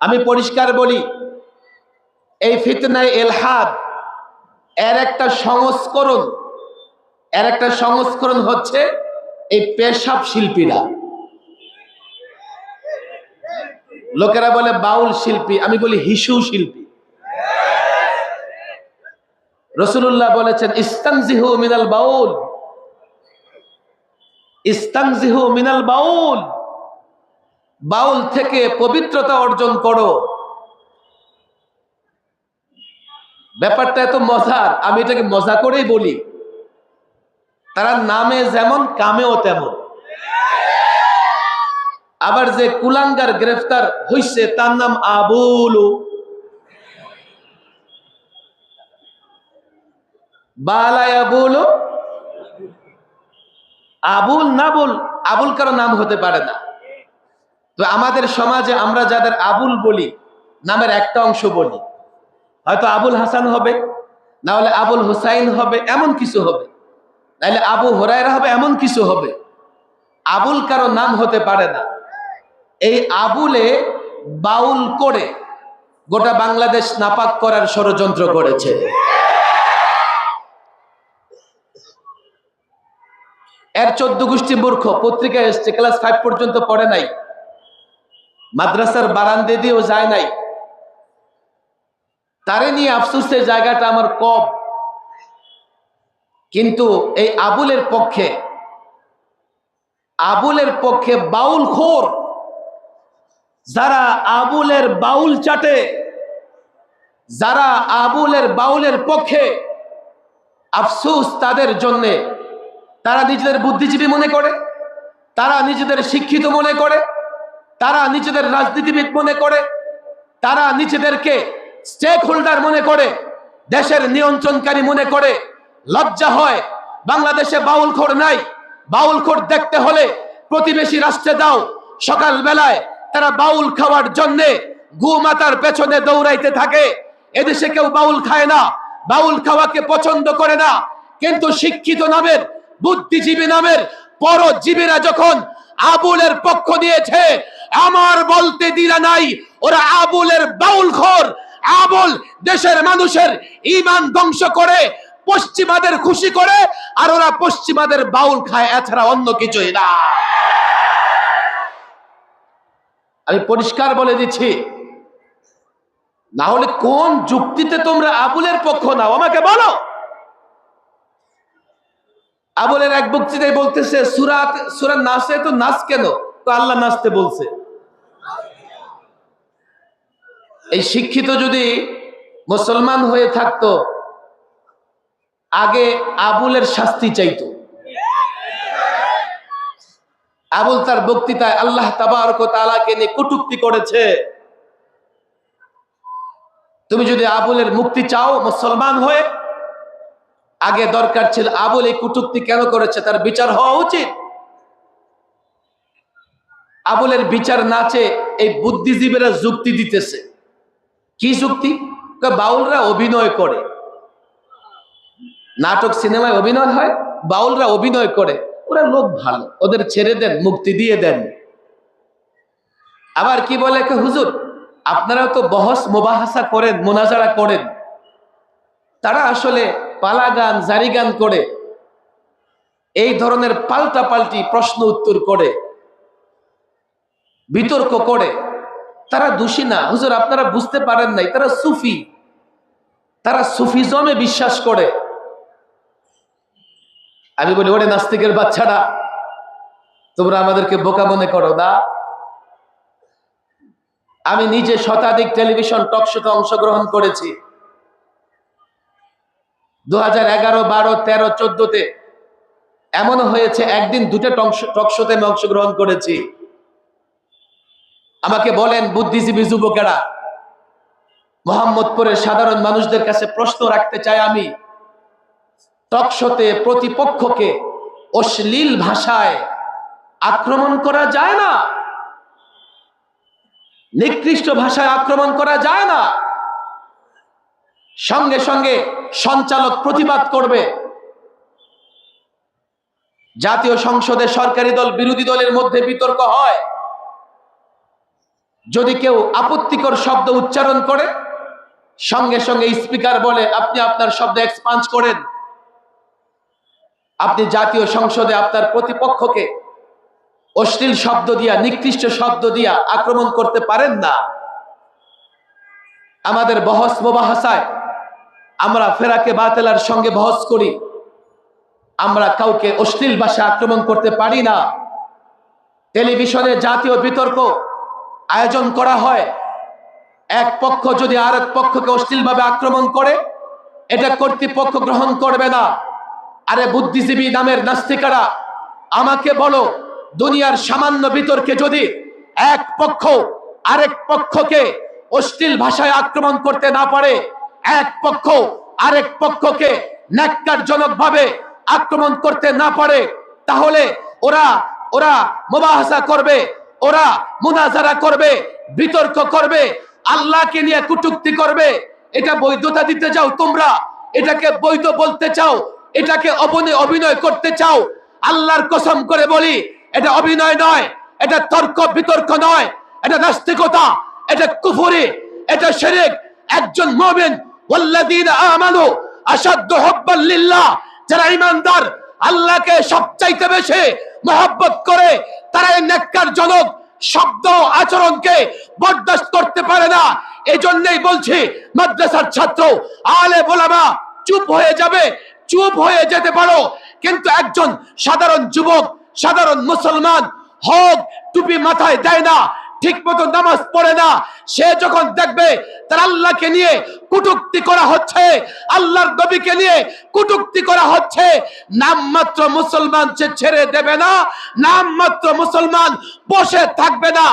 আমি পরিষ্কার বলি, এই ফিতনায় এলহাদ, এর একটা সংস্করণ, এর একটা সংস্করণ হচ্ছে এই পেশাব শিল্পীরা। লোকেরা বলে বাউল শিল্পী, আমি বলি হিসু শিল্পী। রসুল্লাহ বলেছেন, ইস্তানজিহু মিনাল বাউল, ইস্তানজিহু মিনাল বাউল। বাউল থেকে পবিত্রতা অর্জন করো। ব্যাপারটা এত মজার, আমি এটাকে মজা করেই বলি। তারা নামে যেমন, কামেও তেমন। আবার যে কুলাঙ্গার গ্রেফতার হইছে, তার নাম আবুলু। বালায় আবুলু? আবুল না বল আবুল কারও নাম হতে পারে না। তো আমাদের সমাজে আমরা যাদের আবুল বলি, নামের একটা অংশ বলি। হয়তো আবুল হাসান হবে, না হলে আবুল হুসাইন হবে, এমন কিছু হবে। নাহলে আবু হরাইরা হবে, এমন কিছু হবে। আবুল কারও নাম হতে পারে না। এই আবুলে বাউল করে গোটা বাংলাদেশ নাপাক করার ষড়যন্ত্র করেছে। এর চোদ্দ গোষ্ঠী মূর্খ পত্রিকা এসছে, ক্লাস ফাইভ পর্যন্ত পড়ে নাই। মাদ্রাসার বারান্দে দিয়েও যায় নাই। তারে নিয়ে আফসোসের জায়গাটা আমার কম। কিন্তু এই আবুলের পক্ষে আবুলের পক্ষে বাউল খোর, যারা আবুলের বাউল চাটে, যারা আবুলের বাউলের পক্ষে আফসোস তাদের জন্যে, তারা নিজেদের বুদ্ধিজীবী মনে করে, তারা নিজেদের শিক্ষিত মনে করে তারা নিজেদের রাজনীতিবিদ মনে করে, তারা নিজেদেরকে স্টেক হোল্ডার মনে করে, দেশের নিয়ন্ত্রণকারী মনে করে। লজ্জা হয়, বাংলাদেশে বাউল খোর নাই। বাউল খোর দেখতে হলে প্রতিবেশী রাষ্ট্রে দাও সকাল বেলায় তারা বাউল খাওয়ার জন্যে গু মাতার পেছনে দৌড়াইতে থাকে। এদেশে কেউ বাউল খায় না, বাউল খাওয়াকে পছন্দ করে না। কিন্তু শিক্ষিত নামের, বুদ্ধিজীবী নামের পরজীবীরা যখন আবুলের পক্ষ নিয়েছে আমার বলতে দিলা নাই। ওরা আবুলের বাউল খোর আবুল দেশের মানুষের ইমান ধ্বংস করে, পশ্চিমাদের খুশি করে, আর ওরা পশ্চিমাদের বাউল খায়, এছাড়া অন্য কিছুই না। আমি পরিষ্কার বলে দিচ্ছি না হলে কোন যুক্তিতে তোমরা আবুলের পক্ষ নাও? আমাকে বলো। আবুলের এক বক্তৃতায় বলতেছে, সুরাত সুরা নাচে তো নাচ কেন? তো আল্লাহ নাচতে বলছে। এই শিক্ষিত যদি মুসলমান হয়ে থাকতো, আগে আবুলের শাস্তি চাইতো। আবুল তার বক্তৃতায় আল্লাহ তালাকে নিয়ে কটুক্তি করেছে। তুমি যদি আবুলের মুক্তি চাও মুসলমান হয়ে, আগে দরকার ছিল আবুল এই কুটুক্তি কেন করেছে, তার বিচার হওয়া উচিত। আবুলের বিচার নাচে এই বুদ্ধিজীবীরা যুক্তি দিতেছে। কি যুক্তি? বাউলরা অভিনয় করে। নাটক সিনেমায় অভিনয় হয়, বাউলরা অভিনয় করে। ওরা লোক ভালো, ওদের ছেড়ে দেন, মুক্তি দিয়ে দেন। আবার কি বলে হুজুর? আপনারাও তো বহস মোবাহাসা করেন, মোনাজারা করেন। তারা আসলে পালা গান জারি গান করে। এই ধরনের পাল্টা পাল্টি প্রশ্ন উত্তর করে। বিতর্ক করে। তারা দোষী না। হুজুর, আপনারা বুঝতে পারেন নাই, তারা সুফি। তারা সুফিজমে বিশ্বাস করে। আমি বলি, ওরে নাস্তিকের বাচ্চারা, তোমরা আমাদেরকে বোকা মনে করো না? আমি নিজে শতাধিক টেলিভিশন টক শোতে অংশগ্রহণ করেছি। দু হাজার এগারো, বারো, তেরো, চোদ্দতে এমন হয়েছে, একদিন দুটো টক শোতে আমি অংশগ্রহণ করেছি। আমাকে বলেন, বুদ্ধিজীবী যুবকেরা, মোহাম্মদপুরের সাধারণ মানুষদের কাছে প্রশ্ন রাখতে চাই আমি। টকশোতে প্রতিপক্ষকে অশ্লীল ভাষায় আক্রমণ করা যায় না? নিকৃষ্ট ভাষায় আক্রমণ করা যায় না? সঙ্গে সঙ্গে সঞ্চালক প্রতিবাদ করবে। জাতীয় সংসদে সরকারি দল, বিরোধী দলের মধ্যে বিতর্ক হয়। যদি কেউ আপত্তিকর শব্দ উচ্চারণ করে, সঙ্গে সঙ্গে স্পিকার বলে, আপনি আপনার শব্দ এক্সপাঞ্জ করেন। আপনি জাতীয় সংসদে আপনার প্রতিপক্ষকে অশ্লীল শব্দ দিয়া, নিকৃষ্ট শব্দ দিয়া আক্রমণ করতে পারেন না। আমাদের বহস মোবাহাসায় আমরা ফেরাকে বাতেলার সঙ্গে বহস করি। আমরা কাউকে অশ্লীল ভাষা আক্রমণ করতে পারি না। টেলিভিশনে জাতীয় বিতর্ক আয়োজন করা হয়। এক পক্ষ যদি আর এক পক্ষকে অশ্লীলভাবে আক্রমণ করে, এটা কর্তৃপক্ষ গ্রহণ করবে না। আরে বুদ্ধিজীবী নামের নাস্তিকারা, আমাকে বলো, দুনিয়ার সামান্য বিতর্কে যদি এক পক্ষ আরেক পক্ষকে অশ্লীল ভাষায় আক্রমণ করতে না পারে, এক পক্ষ আরেক পক্ষকে ন্যাক্কারজনক ভাবে আক্রমণ করতে না পারে, তাহলে ওরা ওরা মোবাহাসা করবে ওরা মুনাজারা করবে, বিতর্ক করবে, আল্লাহকে নিয়ে কুটুক্তি করবে। এটা বৈধতা দিতে চাও তোমরা, এটাকে বৈধ বলতে চাও, এটাকে অবনে অভিনয় করতে চাও। আল্লাহর কসম করে বলি, এটা অভিনয় নয়, এটা তর্ক বিতর্ক নয়, এটা নাস্তিকতা, এটা কুফুরি, এটা শিরক। একজন মুমিন, ওয়াল্লাযীনা আমানু, আশাদ্দু হুব্বান লিল্লাহ, যারা ঈমানদার, আল্লাহকে সবচাইতে বেশি মহব্বত করে তারা এই নেককার জনক শব্দ আচরণকে বরদাস্ত করতে পারে না। এজন্যই জন্যই বলছি, মাদ্রাসার ছাত্র, আলে বোলামা চুপ হয়ে যাবে, চুপ হয়ে যেতে পারো। কিন্তু একজন সাধারণ যুবক, সাধারণ মুসলমান, হোক টুপি মাথায় দেয় না। ঠিক মতো নামাজ পড়ে না, সে যখন দেখবে তার আল্লাহকে নিয়ে কুটুক্তি করা হচ্ছে, আল্লাহর নবীকে নিয়ে কুটুক্তি করা হচ্ছে নামমাত্র মুসলমান সে ছেড়ে দেবে না নামমাত্র মুসলমান বসে থাকবে না,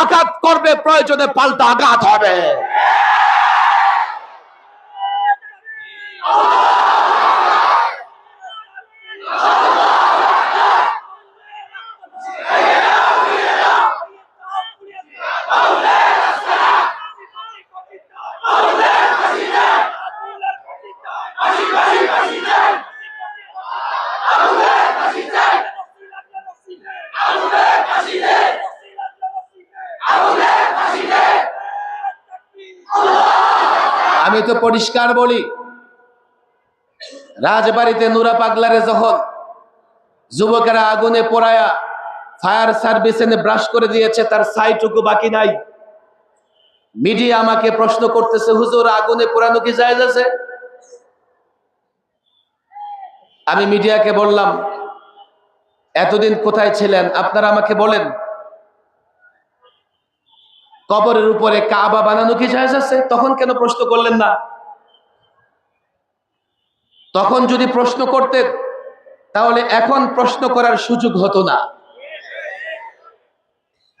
আঘাত করবে, প্রয়োজনে পাল্টা আঘাত হবে। তো পরিষ্কার বলি, রাজবাড়িতে নুরা পাগলারে যখন যুবকেরা আগুনে পোড়ায়া ফায়ার সার্ভিস এনে ব্রাশ করে দিয়েছে, তার সাইটুকু বাকি নাই। মিডিয়া আমাকে প্রশ্ন করতেছে, হুজুর, আগুনে পোড়ানো কি জায়েজ আছে? আমি মিডিয়াকে বললাম, এতদিন কোথায় ছিলেন? আপনারা আমাকে বলেন। কবরের উপরে কাবা বানানো কি জায়েজ আছে? তখন কেন প্রশ্ন করলেন না? তখন যদি প্রশ্ন করতেন, তাহলে এখন প্রশ্ন করার সুযোগ হতো না।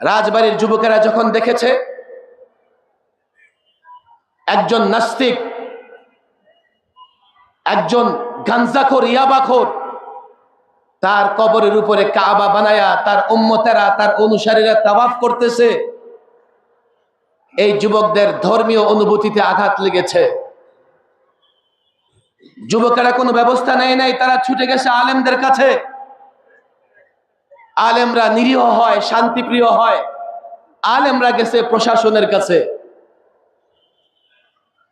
রাজবাড়ির যুবকেরা যখন দেখেছে, একজন নাস্তিক, একজন গাঞ্জাখোর ইয়াবাখোর, তার কবরের উপরে কাবা বানায়া, তার উম্মতেরা, তার অনুসারীরা তাওয়াফ করতেছে। এই যুবকদের ধর্মীয় অনুভূতিতে আঘাত লেগেছে। যুবকেরা কোনো ব্যবস্থা নেয় নাই, তারা ছুটে গেছে আলেমদের কাছে। আলেমরা নিরীহ হয়, শান্তিপ্রিয় হয়। আলেমরা গেছে প্রশাসনের কাছে।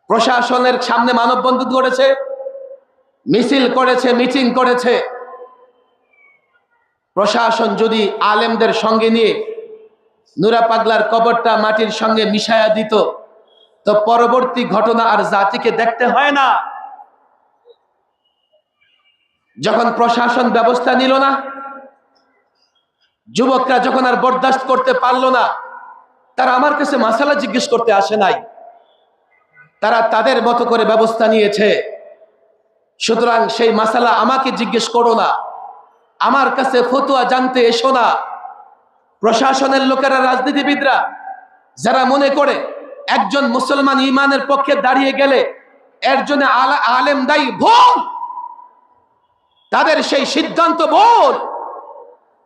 প্রশাসনের সামনে মানববন্ধন করেছে, মিছিল করেছে, মিটিং করেছে। প্রশাসন যদি আলেমদের সঙ্গে নিয়ে নুরা পাগলার কবরটা মাটির সঙ্গে মিশায়া দিত। তো পরবর্তী ঘটনা আর জাতিকে দেখতে হয় না। যখন প্রশাসন ব্যবস্থা নিল না, যুবকরা যখন আর বরদাস্ত করতে পারল না, তারা আমার কাছে মাসালা জিজ্ঞেস করতে আসে নাই। তারা তাদের মতো করে ব্যবস্থা নিয়েছে। সুতরাং সেই মাসালা আমাকে জিজ্ঞেস করো না। আমার কাছে ফতুয়া জানতে এসো না। প্রশাসনের লোকেরা, রাজনীতিবিদরা, যারা মনে করে একজন মুসলমান ইমানের পক্ষে দাঁড়িয়ে গেলে এর জন্য আলা- আলেম দায়ী ভুল তাদের সেই সিদ্ধান্ত ভুল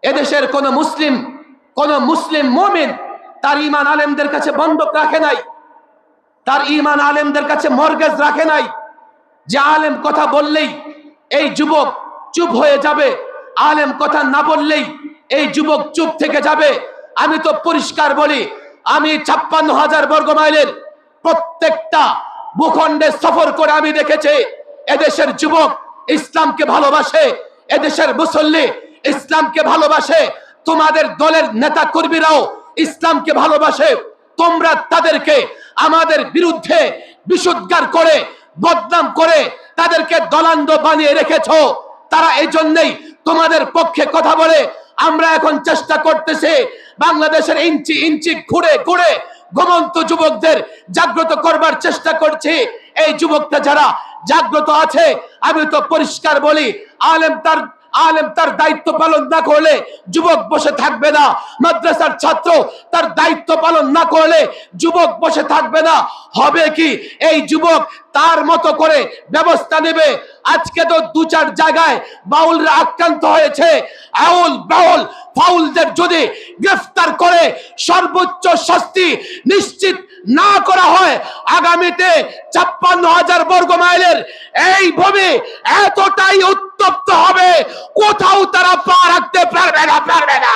এদেশের কোন মুসলিম কোন মুসলিম মমিন তার ইমান আলেমদের কাছে বন্ধক রাখে নাই, তার ইমান আলেমদের কাছে মর্গেজ রাখে নাই। যে আলেম কথা বললেই এই যুবক চুপ হয়ে যাবে, আলেম কথা না বললেই এই যুবক চুপ থেকে যাবে। আমি তো পরিষ্কার বলি, আমি ছাপ্পান্ন হাজার বর্গ মাইলের প্রত্যেকটা ভূখণ্ডে সফর করে আমি দেখেছি, এদেশের যুবক ইসলামকে ভালোবাসে, এদেশের মুসল্লি ইসলামকে ভালোবাসে, তোমাদের দলের নেতা কর্মীরাও ইসলামকে ভালোবাসে, তোমরা তাদেরকে আমাদের বিরুদ্ধে বিশুদ্ধার করে, বদনাম করে তাদেরকে দলান্দ বানিয়ে রেখেছ। তারা এই জন্যই তোমাদের পক্ষে কথা বলে আমরা এখন চেষ্টা করতেছি বাংলাদেশের ইঞ্চি ইঞ্চি ঘুরে ঘুরে ঘুমন্ত যুবকদের জাগ্রত করবার চেষ্টা করছি। এই যুবকটা যারা জাগ্রত আছে, আমি তো পরিষ্কার বলি, আলেম তার আলেম তার দায়িত্ব পালন না করলে যুবক বসে থাকবে না। মাদ্রাসার ছাত্র তার দায়িত্ব পালন না করলে যুবক বসে থাকবে না। হবে কি? এই যুবক তার মতো করে ব্যবস্থা নেবে। আজকে তো দু চার জায়গায় বাউলরা আক্রান্ত হয়েছে। আউল বাউল ফাউলদের যদি গ্রেফতার করে সর্বোচ্চ শাস্তি নিশ্চিত না করা হয়, আগামীতে ছাপ্পান্ন হাজার বর্গ মাইলের এই ভূমি এতটাই উত্তপ্ত হবে, কোথাও তারা পা রাখতে পারবে না পারবে না।